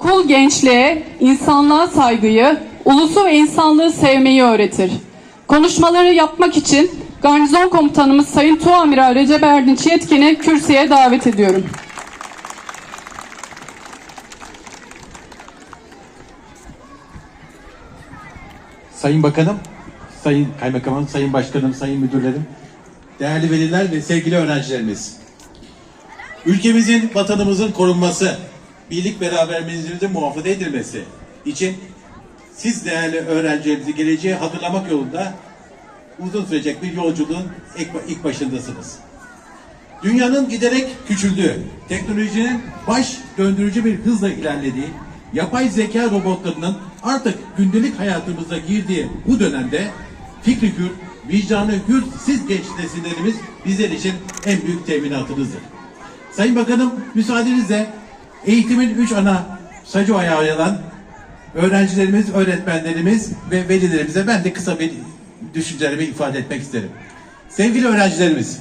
Okul gençliğe insanlığa saygıyı, ulusu ve insanlığı sevmeyi öğretir. Konuşmaları yapmak için Garnizon Komutanımız Sayın Tuğamiral Recep Erdinç Yetkin'i kürsüye davet ediyorum. Sayın Bakanım, Sayın Kaymakamım, Sayın Başkanım, Sayın Müdürlerim, değerli veliler ve sevgili öğrencilerimiz. Ülkemizin, vatanımızın korunması, birlik beraberliğimizin muhafaza edilmesi için siz değerli öğrencilerimizi geleceğe hatırlamak yolunda uzun sürecek bir yolculuğun ilk başındasınız. Dünyanın giderek küçüldüğü, teknolojinin baş döndürücü bir hızla ilerlediği, yapay zeka robotlarının artık gündelik hayatımıza girdiği bu dönemde fikri hür, vicdanı hür siz genç nesillerimiz bizler için en büyük teminatınızdır. Sayın Bakanım müsaadenizle eğitimin üç ana sacı ayağı olan öğrencilerimiz, öğretmenlerimiz ve velilerimize ben de kısa bir düşüncelerimi ifade etmek isterim. Sevgili öğrencilerimiz,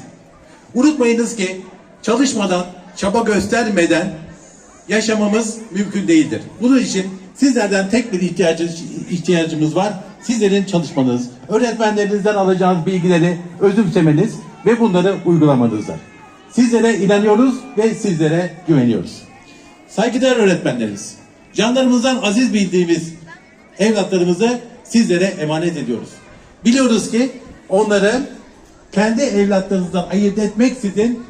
Unutmayınız ki çalışmadan, çaba göstermeden yaşamamız mümkün değildir. Bunun için sizlerden tek bir ihtiyacımız, ihtiyacımız var. Sizlerin çalışmanız, öğretmenlerinizden alacağınız bilgileri özümsemeniz ve bunları uygulamanızdır. Sizlere inanıyoruz ve sizlere güveniyoruz. Saygıdeğer öğretmenlerimiz, canlarımızdan aziz bildiğimiz evlatlarımızı sizlere emanet ediyoruz. Biliyoruz ki onları kendi evlatlarınızdan ayırt etmeksizin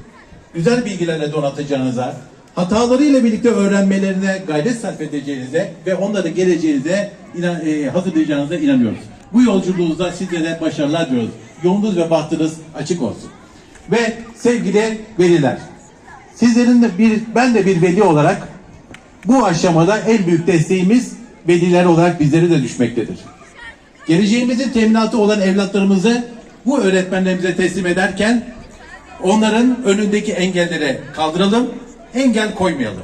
güzel bilgilerle donatacağınıza, hatalarıyla birlikte öğrenmelerine gayret sarf edeceğinize ve onları geleceğinize inan, e, hazırlayacağınıza inanıyoruz. Bu yolculuğunuzda sizlere başarılar diliyoruz. Yolunuz ve bahtınız açık olsun. Ve sevgili veliler, sizlerin de bir, ben de bir veli olarak bu aşamada en büyük desteğimiz veliler olarak bizlere de düşmektedir. Geleceğimizin teminatı olan evlatlarımızı bu öğretmenlerimize teslim ederken onların önündeki engellere kaldıralım, engel koymayalım.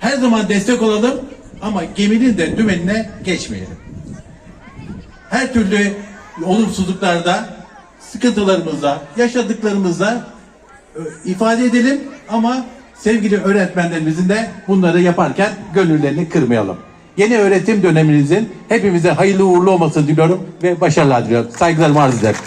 Her zaman destek olalım ama geminin de dümenine geçmeyelim. Her türlü olumsuzluklarda, sıkıntılarımızda, yaşadıklarımızda ifade edelim ama sevgili öğretmenlerimizin de bunları yaparken gönüllerini kırmayalım. Yeni öğretim döneminizin hepimize hayırlı uğurlu olmasını diliyorum ve başarılar diliyorum. Saygılarımı arz ederim.